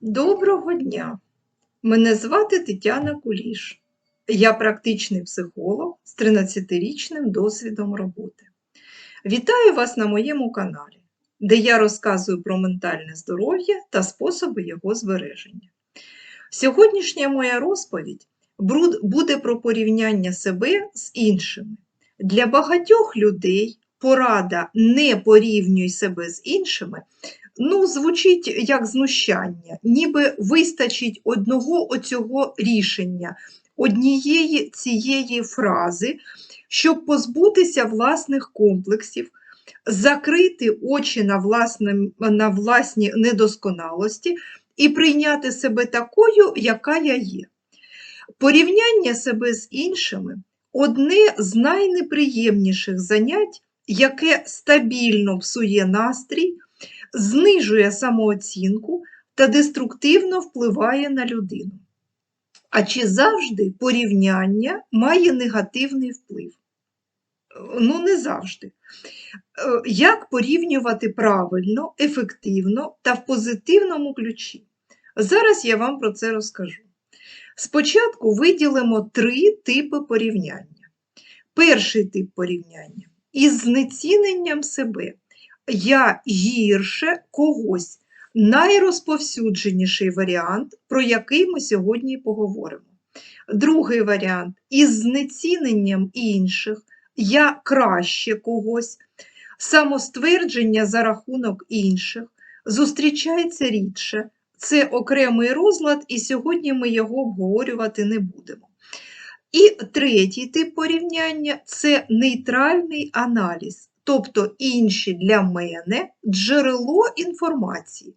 Доброго дня! Мене звати Тетяна Куліш. Я практичний психолог з 13-річним досвідом роботи. Вітаю вас на моєму каналі, де я розказую про ментальне здоров'я та способи його збереження. Сьогоднішня моя розповідь буде про порівняння себе з іншими. Для багатьох людей порада не порівнюй себе з іншими ну, звучить як знущання, ніби вистачить одного оцього рішення, однієї цієї фрази, щоб позбутися власних комплексів, закрити очі на, власне, на власні недосконалості і прийняти себе такою, яка я є. Порівняння себе з іншими одне з найнеприємніших занять, яке стабільно псує настрій, знижує самооцінку та деструктивно впливає на людину. А чи завжди порівняння має негативний вплив? Ну, не завжди. Е, Як порівнювати правильно, ефективно та в позитивному ключі? Зараз я вам про це розкажу. Спочатку виділимо три типи порівняння. Перший тип порівняння із знеціненням себе. Я гірше когось. Найрозповсюдженіший варіант, про який ми сьогодні поговоримо. Другий варіант із знеціненням інших, я краще когось. Самоствердження за рахунок інших зустрічається рідше. Це окремий розлад, і сьогодні ми його обговорювати не будемо. І третій тип порівняння це нейтральний аналіз, тобто інші для мене джерело інформації.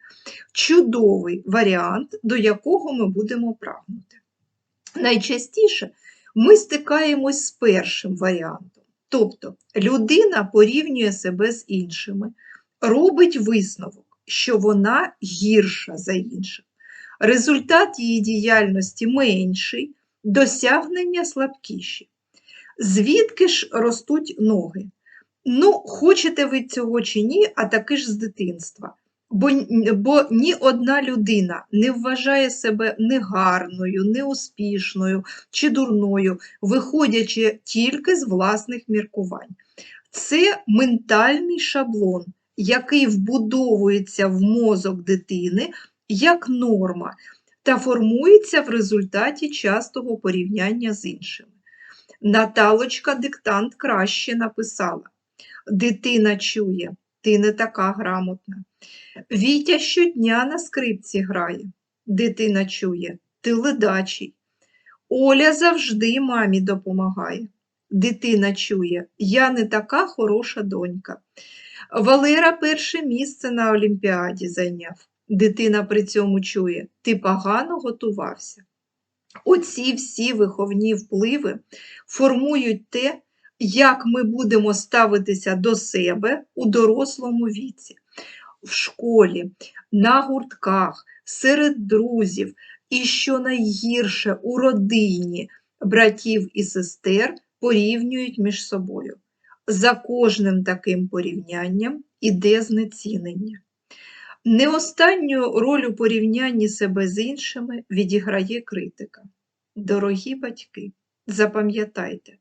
Чудовий варіант, до якого ми будемо прагнути. Найчастіше ми стикаємось з першим варіантом, тобто людина порівнює себе з іншими, робить висновок, що вона гірша за інших. Результат її діяльності менший, досягнення слабкіші. Звідки ж ростуть ноги? Ну, хочете ви цього чи ні, а таки ж з дитинства. Бо, бо ні одна людина не вважає себе негарною, неуспішною чи дурною, виходячи тільки з власних міркувань. Це ментальний шаблон, який вбудовується в мозок дитини як норма та формується в результаті частого порівняння з іншими. Наталочка диктант краще написала. Дитина чує, ти не така грамотна. Вітя щодня на скрипці грає. Дитина чує, ти ледачий. Оля завжди мамі допомагає. Дитина чує, я не така хороша донька. Валера перше місце на Олімпіаді зайняв. Дитина при цьому чує, ти погано готувався. Оці всі виховні впливи формують те, як ми будемо ставитися до себе у дорослому віці, в школі, на гуртках, серед друзів і, що найгірше, у родині братів і сестер порівнюють між собою. За кожним таким порівнянням іде знецінення. Не останню роль у порівнянні себе з іншими відіграє критика. Дорогі батьки, запам'ятайте,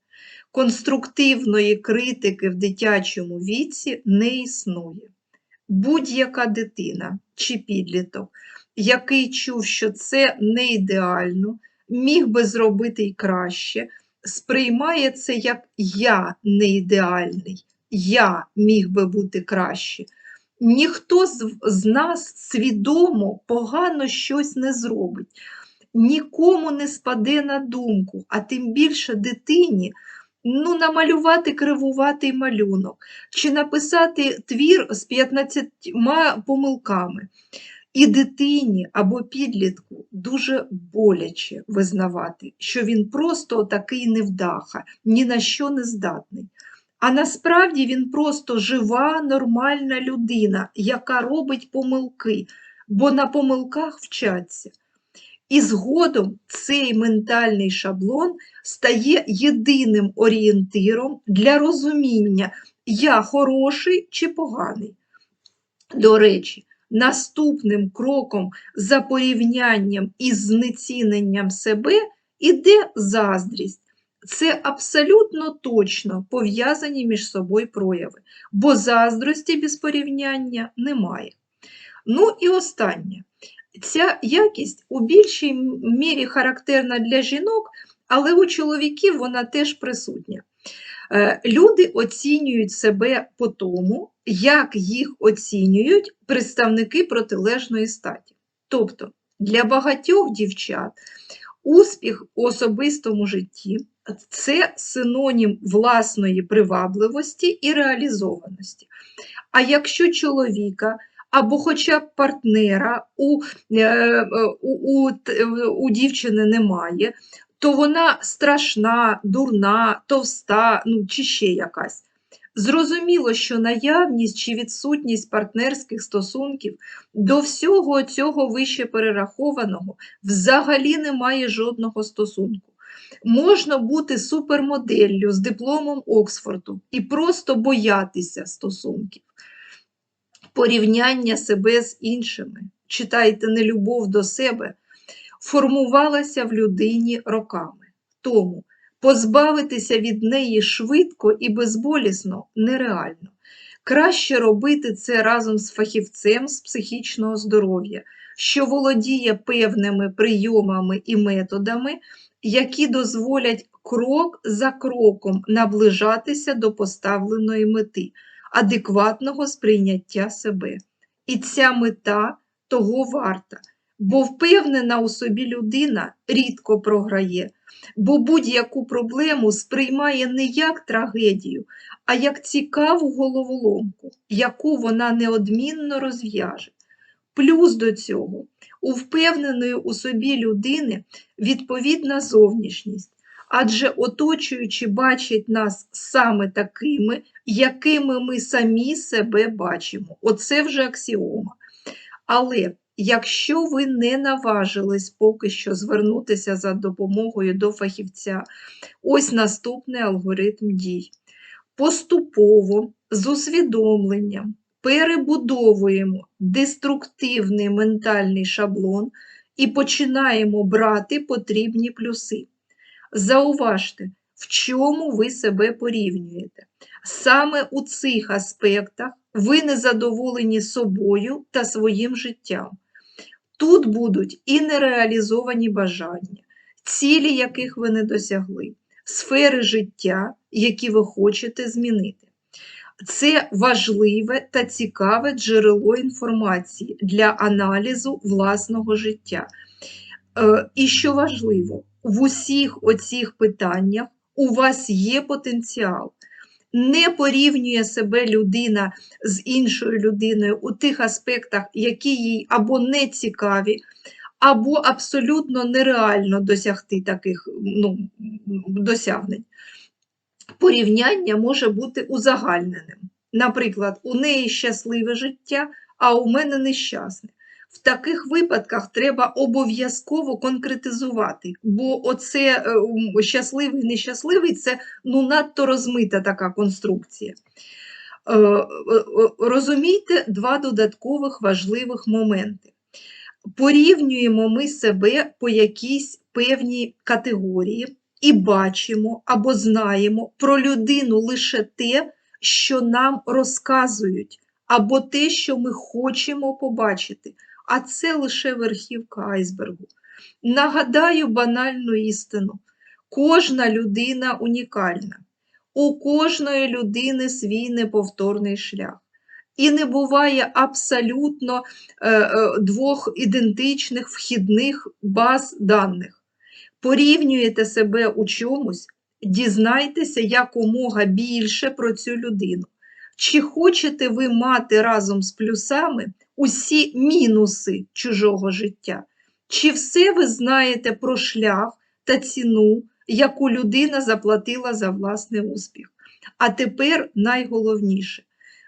конструктивної критики в дитячому віці не існує. Будь-яка дитина чи підліток, який чув, що це не ідеально, міг би зробити й краще, сприймає це як я не ідеальний, я міг би бути краще. Ніхто з, нас свідомо погано щось не зробить, нікому не спаде на думку, а тим більше дитині ну, намалювати кривуватий малюнок чи написати твір з 15 помилками. І дитині або підлітку дуже боляче визнавати, що він просто такий невдаха, ні на що не здатний. А насправді він просто жива, нормальна людина, яка робить помилки, бо на помилках вчаться. І згодом цей ментальний шаблон стає єдиним орієнтиром для розуміння, я хороший чи поганий. До речі, наступним кроком за порівнянням із знеціненням себе іде заздрість. Це абсолютно точно пов'язані між собою прояви, бо заздрості без порівняння немає. Ну і останнє. Ця якість у більшій мірі характерна для жінок, але у чоловіків вона теж присутня. Е, Люди оцінюють себе по тому, як їх оцінюють представники протилежної статі. Тобто для багатьох дівчат успіх у особистому житті це синонім власної привабливості і реалізованості. А якщо чоловіка або хоча б партнера у, е, у, у, у дівчини немає, то вона страшна, дурна, товста, ну чи ще якась. Зрозуміло, що наявність чи відсутність партнерських стосунків до всього цього вище перерахованого взагалі не має жодного стосунку. Можна бути супермоделлю з дипломом Оксфорду і просто боятися стосунків, порівняння себе з іншими, читайте нелюбов до себе, формувалася в людині роками. Тому позбавитися від неї швидко і безболісно нереально. Краще робити це разом з фахівцем з психічного здоров'я, що володіє певними прийомами і методами, які дозволять крок за кроком наближатися до поставленої мети, адекватного сприйняття себе. І ця мета того варта, бо впевнена у собі людина рідко програє, бо будь-яку проблему сприймає не як трагедію, а як цікаву головоломку, яку вона неодмінно розв'яже. Плюс до цього у впевненої у собі людини відповідна зовнішність, адже оточуючи бачать нас саме такими, якими ми самі себе бачимо. Оце вже аксіома. Але якщо ви не наважились поки що звернутися за допомогою до фахівця, ось наступний алгоритм дій. Поступово з усвідомленням перебудовуємо деструктивний ментальний шаблон і починаємо брати потрібні плюси. Зауважте, в чому ви себе порівнюєте. Саме у цих аспектах ви незадоволені собою та своїм життям. Тут будуть і нереалізовані бажання, цілі, яких ви не досягли, сфери життя, які ви хочете змінити. Це важливе та цікаве джерело інформації для аналізу власного життя. Е, І що важливо, в усіх оцих питаннях у вас є потенціал. Не порівнює себе людина з іншою людиною у тих аспектах, які їй або не цікаві, або абсолютно нереально досягти таких ну, досягнень порівняння може бути узагальненим. Наприклад, у неї щасливе життя, а у мене нещасне. В таких випадках треба обов'язково конкретизувати, бо оце е, щасливий нещасливий це ну, надто розмита така конструкція. Е, е, розумійте два додаткових важливих моменти. Порівнюємо ми себе по якійсь певній категорії, і бачимо або знаємо про людину лише те, що нам розказують, або те, що ми хочемо побачити, а це лише верхівка айсбергу. Нагадаю банальну істину: кожна людина унікальна, у кожної людини свій неповторний шлях. І не буває абсолютно е, е, двох ідентичних вхідних баз даних порівнюєте себе у чомусь, дізнайтеся якомога більше про цю людину. Чи хочете ви мати разом з плюсами усі мінуси чужого життя? Чи все ви знаєте про шлях та ціну, яку людина заплатила за власний успіх? А тепер найголовніше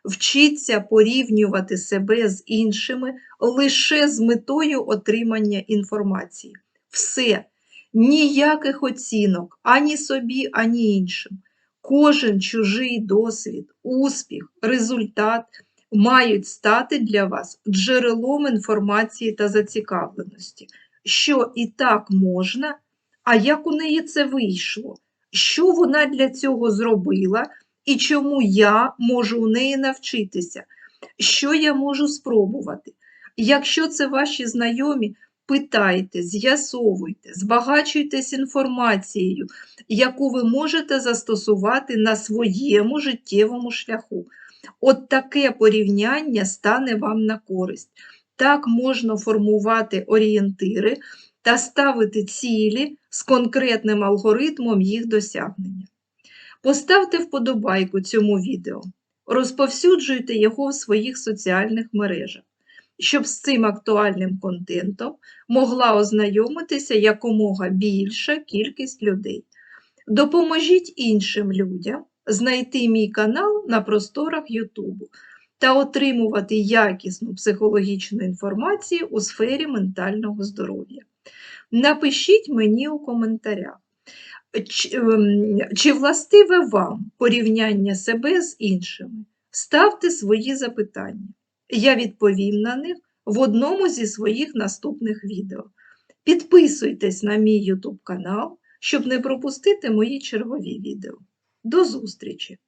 вчіться порівнювати себе з іншими лише з метою отримання інформації. Все, ніяких оцінок ані собі, ані іншим. Кожен чужий досвід, успіх, результат мають стати для вас джерелом інформації та зацікавленості, що і так можна, а як у неї це вийшло, що вона для цього зробила? І чому я можу у неї навчитися, що я можу спробувати. Якщо це ваші знайомі, питайте, з'ясовуйте, збагачуйтесь інформацією, яку ви можете застосувати на своєму життєвому шляху. От таке порівняння стане вам на користь. Так можна формувати орієнтири та ставити цілі з конкретним алгоритмом їх досягнення. Поставте вподобайку цьому відео, розповсюджуйте його в своїх соціальних мережах, щоб з цим актуальним контентом могла ознайомитися якомога більша кількість людей. Допоможіть іншим людям знайти мій канал на просторах Ютубу та отримувати якісну психологічну інформацію у сфері ментального здоров'я. Напишіть мені у коментарях, чи, ем, чи властиве вам порівняння себе з іншими. Ставте свої запитання. Я відповім на них в одному зі своїх наступних відео. Підписуйтесь на мій YouTube канал, щоб не пропустити мої чергові відео. До зустрічі!